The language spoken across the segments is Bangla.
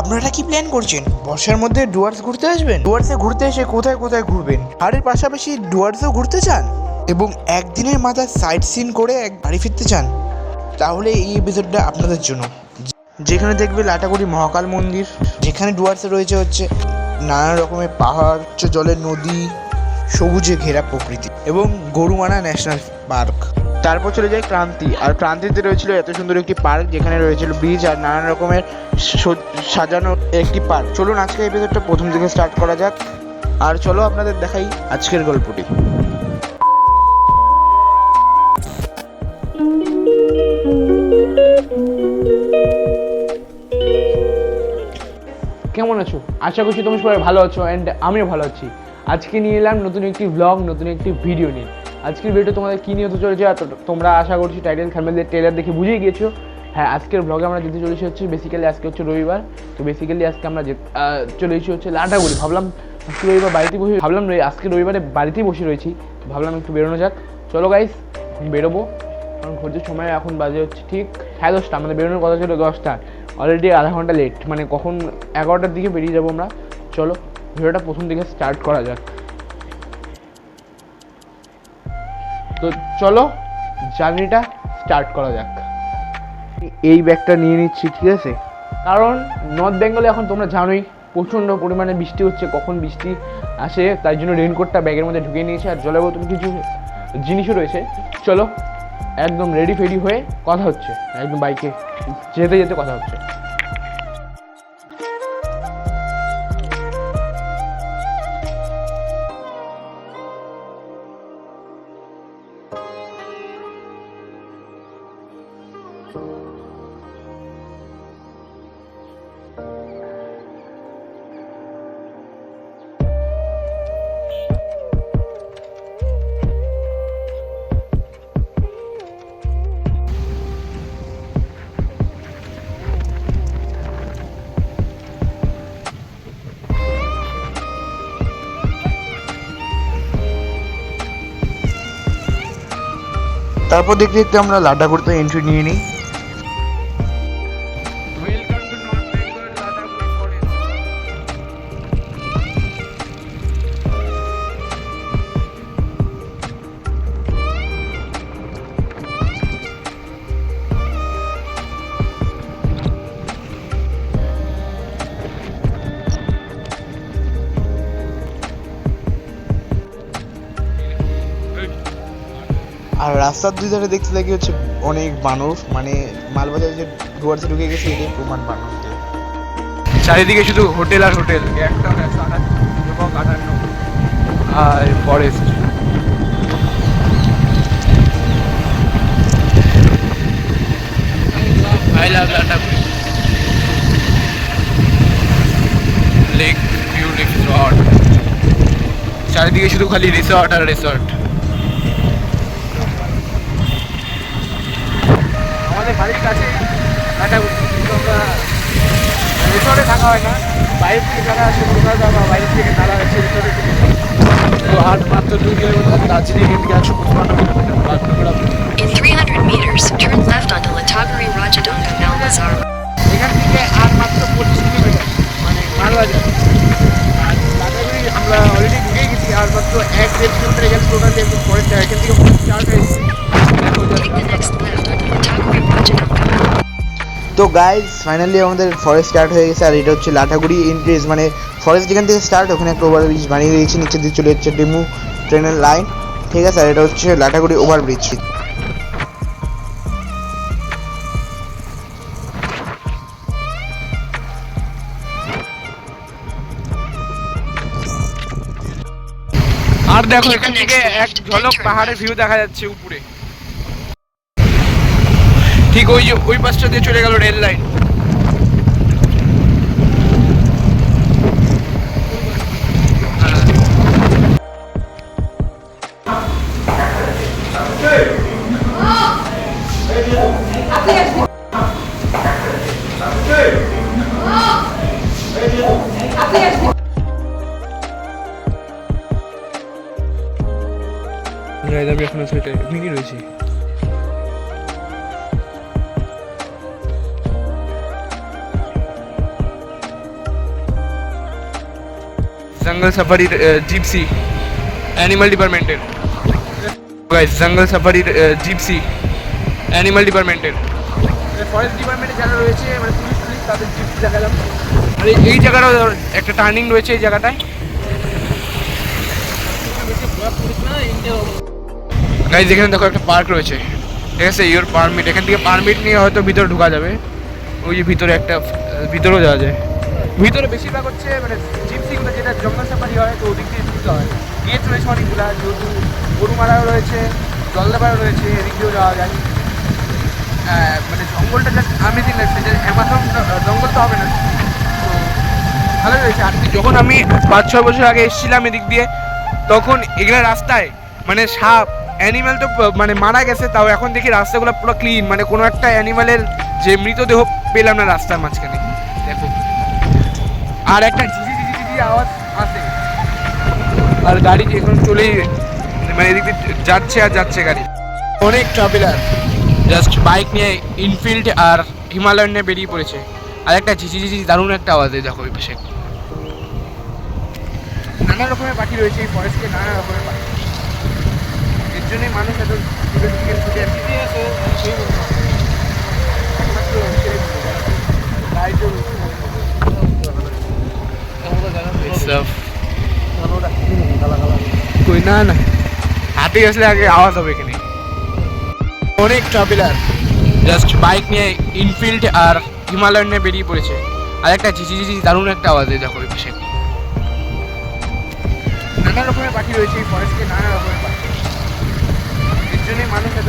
আপনারা কি প্ল্যান করছেন? বর্ষার মধ্যে ডুয়ার্স ঘুরতে আসবেন? ডুয়ার্সে ঘুরতে এসে কোথায় কোথায় ঘুরবেন? এর পাশাপাশি ডুয়ার্সেও ঘুরতে চান? এবং একদিনের মাথায় সাইট সিন করে এক বাড়ি ফিরতে চান? তাহলে এই এপিসোডটা আপনাদের জন্য। যেখানে দেখবে লাটাগুড়ি মহাকাল মন্দির, যেখানে ডুয়ার্সে রয়েছে হচ্ছে নানা রকমের পাহাড় জলের নদী, সবুজে ঘেরা প্রকৃতি এবং গরুমারা ন্যাশনাল পার্ক। তারপর চলে যায় ক্রান্তি। আর ক্রান্তিতে রয়েছিল এত সুন্দর একটি পার্ক, যেখানে রয়েছিল ব্রিজ আর নানান রকমের সজ- সাজানো একটি পার্ক। চলুন আজকে এপিসোডটা প্রথম থেকে স্টার্ট করা যাক। আর চলো আপনাদের দেখাই আজকের গল্পটি। কেমন আছো? আশা করছি তুমি সবাই ভালো আছো অ্যান্ড আমিও ভালো আছি। আজকে নিয়ে এলাম নতুন একটি ব্লগ নতুন একটি ভিডিও নিয়ে। আজকের ভিডিও তোমাদের কী নিয়ে হতে চলেছে আর তোমরা আশা করছি টাইটেল থাম্বনেলের ট্রেলার দেখে বুঝেই গিয়েছো। হ্যাঁ আজকের ব্লগে আমরা যেতে চলেছি হচ্ছে বেসিক্যালি আজকে হচ্ছে রবিবার। তো বেসিক্যালি আজকে আমরা চলে এসেছি হচ্ছে লাটাগুড়ি ভাবলাম আজকে রবিবার বাড়িতে বসে ভাবলাম আজকে রবিবারে বাড়িতেই বসে রয়েছি। ভাবলাম একটু বেরোনো যাক। চলো গাইস বেরোবো। কারণ ঘুরতে সময় এখন বাজে হচ্ছে ঠিক সাড়ে দশটা। আমাদের বেরোনোর কথা ছিল দশটা। অলরেডি আধা ঘণ্টা লেট মানে কখন এগারোটার দিকে বেরিয়ে যাব আমরা। চলো, ভিডিওটা প্রথম দিকে স্টার্ট করা যাক। তো চলো জার্নিটা স্টার্ট করা যাক। এই ব্যাগটা নিয়ে নিচ্ছি, ঠিক আছে? কারণ নর্থ বেঙ্গলে এখন তোমরা জানোই, প্রচণ্ড পরিমাণে বৃষ্টি হচ্ছে, কখন বৃষ্টি আসে, তাই জন্য রেনকোটটা ব্যাগের মধ্যে ঢুকিয়ে নিয়েছে, আর জলের বোতল কিছু জিনিসও রয়েছে। চলো, একদম রেডি ফেডি হয়ে কথা হচ্ছে, একদম বাইকে যেতে যেতে কথা হচ্ছে। তারপর দেখতে দেখতে আমরা লাড্ডা করতে এন্ট্রি নিয়ে নিই। রাস্তার দুই ধারে দেখতে লাগি হচ্ছে অনেক মানুষ মানে মালবাজার যে ডুয়ার্সে ঢুকে গেছে, এটাই প্রমাণ মানুষ। চারিদিকে শুধু হোটেল আর হোটেল, একটা এবং আটান্ন আর ফরেস্ট লেক ভিউ চারিদিকে শুধু খালি রিসর্ট আর রিসর্ট আমাদের বাড়ির কাছে লাটাগুড়ি কিন্তু আমরা রিসর্টে থাকা হয় না। বাইরে থেকে যারা আসে কলকাতা বা বাইরে থেকে তারা হচ্ছে রিসর্টে থেকে তো আর মাত্র দুই কিলোমিটার দার্জিলিং এদিকে একশো পঁচপান্ন kilometre Bagdogra In 300 meters, turn left onto Lataguri Rajadanga Malbazar. এখান থেকে আর মাত্র পঁচিশ কিলোমিটার। মানে মালবাজার। আমরা অলরেডি ঢুকে গেছি আর মাত্র এক দেড় কিলোমিটার এখানে একদম পরের এখান থেকে স্টার্ট হয়েছে তো গাইজ ফাইনালি আমাদের ফরেস্ট স্টার্ট হয়ে গেছে, আর এটা হচ্ছে লাঠাগুড়ি এন্ট্রিজ মানে ফরেস্ট যেখান থেকে স্টার্ট ওখানে একটা ওভার ব্রিজ বানিয়ে দিয়েছি নিচে দিয়ে চলে যাচ্ছে ডেমু ট্রেনের লাইন ঠিক আছে, আর এটা হচ্ছে লাঠাগুড়ি ওভার ব্রিজ আর দেখো, এখান থেকে এক ঝলক পাহাড়ের ভিউ দেখা যাচ্ছে উপরে। ঠিক ওই ওই পাশটা দিয়ে চলে গেল রেল লাইন। রায়দাবি এখন সেটা এমনি রয়েছে। জঙ্গল সাফারির জিপসি অ্যানিমাল ডিপার্টমেন্টের গাইস জঙ্গল সাফারির জিপসি অ্যানিমাল ডিপার্টমেন্টের ফরেস্ট ডিপার্টমেন্টে যারা রয়েছে মানে পুলিশ পুলিশ তাদের জিপসি দেখালাম। আর এই- জায়গাটাও একটা টার্নিং রয়েছে এই জায়গাটায়। গাইজ এখানে দেখো একটা পার্ক রয়েছে। ঠিক আছে ইওর পারমিট এখান থেকে পারমিট নিয়ে হয়তো ভিতরে ঢোকা যাবে। ওই যে ভিতরে একটা ভিতরেও যাওয়া যায়। ভিতরে বেশিরভাগ হচ্ছে মানে যেটা জঙ্গল সাফারি হয়, তো ওদিক দিয়ে ঢুকতে হয়। যেহেতু গরুমারাও রয়েছে, জলদাপাড়াও রয়েছে যাওয়া যায়। মানে জঙ্গলটা জাস্ট আমেজিং লাগছে, যে অ্যামাজন জঙ্গল তো হবে না। ভালো রয়েছে আর যখন আমি পাঁচ ছয় বছর আগে এসেছিলাম এদিক দিয়ে, তখন এগুলো রাস্তায় মানে সাপ অ্যানিমাল তো মানে মারা গেছে, তাও এখন দেখি রাস্তাগুলো পুরো ক্লিন মানে কোনো একটা অ্যানিমালের যে মৃতদেহ পেলাম না রাস্তার মাঝখানে। দেখো। আর একটা আওয়াজ আসে? আর গাড়ি এখন চলেই মানে এদিক দিয়ে যাচ্ছে আর যাচ্ছে গাড়ি। অনেক ট্রাভেলার জাস্ট বাইক নিয়ে ইনফিল্ড আর হিমালয়ান নিয়ে বেরিয়ে পড়েছে। আর একটা ঝিঝি ঝিঝি দারুণ একটা আওয়াজ দেখো ওই পাশে নানা রকমের পাখি রয়েছে এই ফরেস্টে নানা রকমের পাখি। এর জন্যই মানুষ এত দূরে থেকে ছুটে আসে একমাত্র ছেলে পুলে। লাইটও রয়েছে। এসব। কই না না। হাতে আসলে আগে আওয়াজ হবে এখানে। অনেক ট্রাভেলার জাস্ট বাইক নিয়ে ইনফিল্ড আর হিমালয়ান নিয়ে বেরিয়ে পড়েছে। আর একটা ঝিঝি ঝিঝি দারুণ একটা আওয়াজ এই দেখো পাশে নানা রকমের পাখি রয়েছে, এই ফরেস্টে নানা রকমের পাখি। এর জন্যই মানুষ এত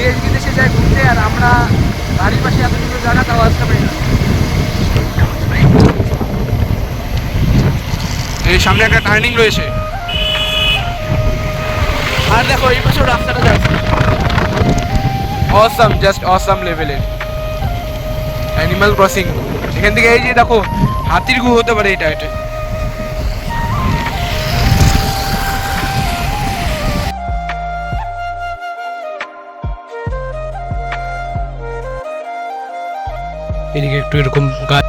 দেশ বিদেশে যায় ঘুরতে আর আমরা বাড়ির পাশে এত সুন্দর জায়গা, তাও আসতে পারি না। এই সামনে একটা টার্নিং রয়েছে। আর দেখো, এই পাশেও রাস্তাটা যাচ্ছে অসাম জাস্ট অসাম লেভেলের অ্যানিমাল ক্রসিং এখান থেকে এই যে দেখো, হাতির গু হতে পারে এটা এটা। এদিকে একটু এরকম গাছ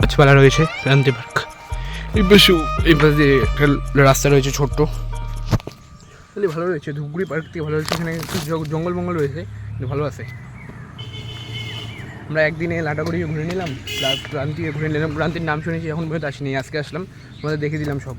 গাছপালা রয়েছে ক্রান্তি পার্ক। এই পাশে, এই একটা রাস্তা রয়েছে ছোট্ট। তাহলে ভালো রয়েছে, ধুপগুড়ি পার্ক থেকে ভালো রয়েছে, এখানে একটু জঙ্গল- মঙ্গল রয়েছে ভালো আছে। আমরা একদিনে লাটাগুড়িয়ে ঘুরে নিলাম, প্লাস প্রান্তিয়ে ঘুরে নিলাম প্রান্তির নাম শুনেছি, এখন পর্যন্ত আসিনি, আজকে আসলাম আমাদের দেখে দিলাম সব।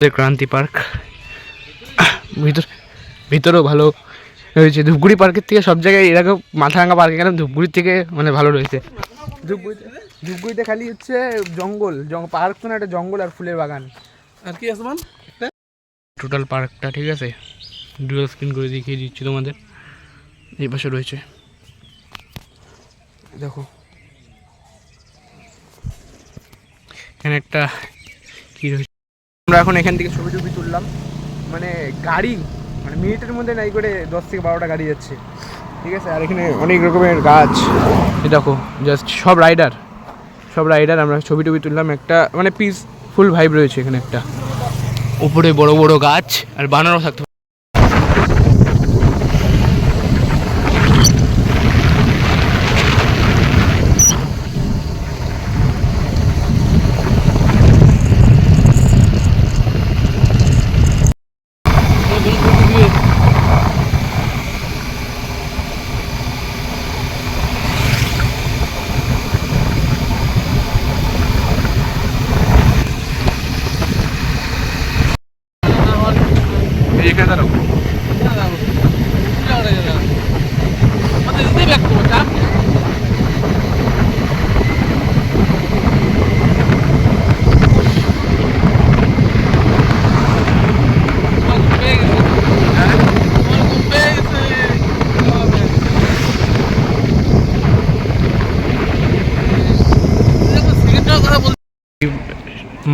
ক্রান্তি পার্ক। ভিতর ভিতরেও ভালো রয়েছে। ধূপগুড়ি পার্কের থেকে সব জায়গায় এরকম মাথারাঙ্গা পার্কে গেলাম ধূপগুড়ির থেকে মানে ভালো রয়েছে। ধূপগুড়িতে ধূপগুড়িতে খালি হচ্ছে জঙ্গল পার্ক তো না একটা জঙ্গল আর ফুলের বাগান। আর কি আছে মান? টোটাল পার্কটা ঠিক আছে। ডুয়াল স্ক্রিন করে দেখিয়ে দিচ্ছি তোমাদের। এই পাশে রয়েছে। দেখো। এখানে একটা কী রয়েছে? আমরা এখন এখান থেকে ছবি টবি তুললাম। মানে গাড়ি মানে মিনিটের মধ্যে নাই করে দশ থেকে বারোটা গাড়ি যাচ্ছে। ঠিক আছে? আর এখানে অনেক রকমের গাছ। দেখো জাস্ট সব রাইডার সব রাইডার আমরা ছবি টবি তুললাম। একটা মানে পিস ফুল ভাইব রয়েছে এখানে একটা। উপরে বড় বড় গাছ আর বানানো থাকতে পারে। এই এখানে দাঁড়াও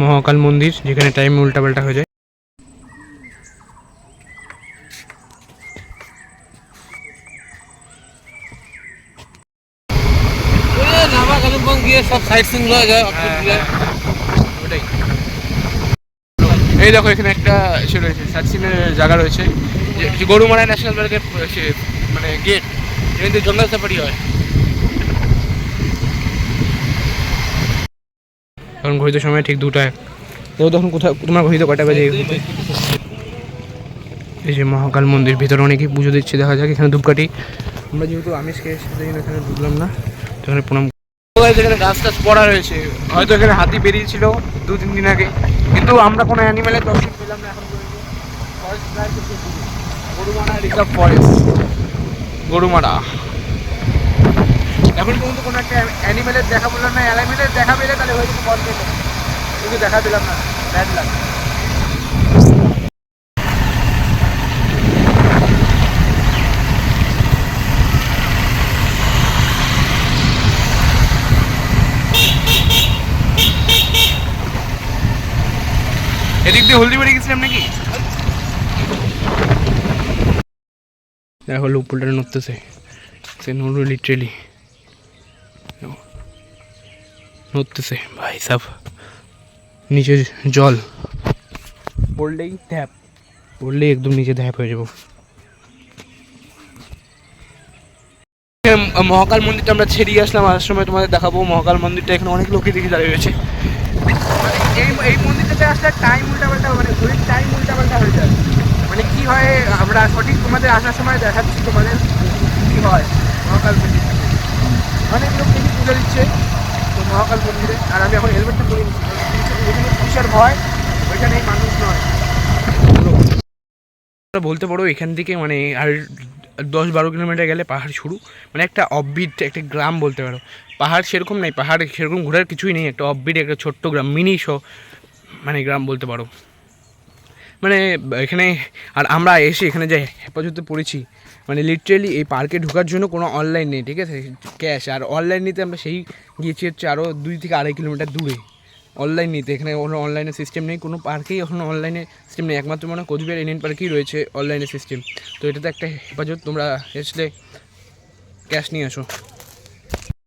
মহাকাল মন্দির, যেখানে টাইম উল্টাপাল্টা হয়ে যায়। এই দেখো, এখানে একটা সে জায়গা রয়েছে। গরুমারা ন্যাশনাল পার্কের মানে গেট এখানে তো জঙ্গল সাফারি হয়। তখন ঘড়িতে সময় ঠিক দুটায়। তো তখন কোথাও তোমার ঘড়িতে কটা বাজে? এই যে মহাকাল মন্দির, ভিতরে অনেকেই পুজো দিচ্ছে, দেখা যাক, এখানে ধূপকাঠি। আমরা যেহেতু আমিষ খেয়ে এসেছি এখানে ঢুকলাম না। তো এখানে প্রণাম। এখানে গাছ টাছ পড়া রয়েছে। হয়তো এখানে হাতি বেরিয়েছিল দু তিন দিন আগে। কিন্তু আমরা কোনো অ্যানিমেলের দর্শন পেলাম না এখন। Gorumara reserve forest Gorumara. এখন পর্যন্ত কোনো একটা অ্যানিমেলের দেখা পেলাম না অ্যানিমেলের দেখা পেলে তাহলে হয়তো বল পেলে। কিন্তু দেখা পেলাম না ব্যাড লাগ এদিক দিয়ে হলদিবাড়ি গেছিলাম নাকি? দেখো লোকপুলটা নড়তেছে। সে নড়ু লিটারেলি নড়তেছে। ভাই সাব নিচে জল। পড়লেই ধ্যাপ, পড়লেই একদম নিচে ধ্যাপ হয়ে যাব। মহাকাল মন্দিরটা আমরা ছেড়িয়ে আসলাম, আসার সময় তোমাদের দেখাবো। মহাকাল মন্দিরটা এখানে অনেক লোকই দেখে দাঁড়িয়ে রয়েছে। এই এই মন্দিরটাতে আসলে টাইম উল্টাপাল্টা মানে টাইম উল্টাপাল্টা হয়ে যায়। মানে কি হয়, আমরা সঠিক তোমাদের আসার সময় দেখাচ্ছি তোমাদের কি হয় মহাকাল মন্দির অনেক লোক দেখি পুজো দিচ্ছে। তো মহাকাল মন্দিরে। আর আমি এখন হেলমেটটা পরে নিচ্ছি। যেখানে পুলিশের ভয়। ওইখানে মানুষ নয়। বলতে পারো এখান থেকে মানে আর দশ বারো কিলোমিটার গেলে পাহাড় শুরু। মানে একটা অববিট একটা গ্রাম বলতে পারো। পাহাড় সেরকম নাই। পাহাড় সেরকম ঘোরার কিছুই নেই। একটা অববিট একটা ছোট্ট গ্রাম মিনি শো মানে গ্রাম বলতে পারো। মানে এখানে, আর আমরা এসে এখানে যে হেফাজতে পড়েছি মানে লিটারেলি এই পার্কে ঢোকার জন্য কোনো অনলাইন নেই, ঠিক আছে? ক্যাশ আর অনলাইন নিতে আমরা সেই গিয়েছি হচ্ছে আরও দুই থেকে আড়াই কিলোমিটার দূরে। অনলাইন নিতে, এখানে কোনো অনলাইনের সিস্টেম নেই, কোনো পার্কেই এখন অনলাইনে সিস্টেম নেই, একমাত্র মনে কোচবিহার ইন্ডিয়ান পার্কেই রয়েছে অনলাইনে সিস্টেম তো এটাতে একটা হেফাজত, তোমরা এসলে ক্যাশ নিয়ে আসো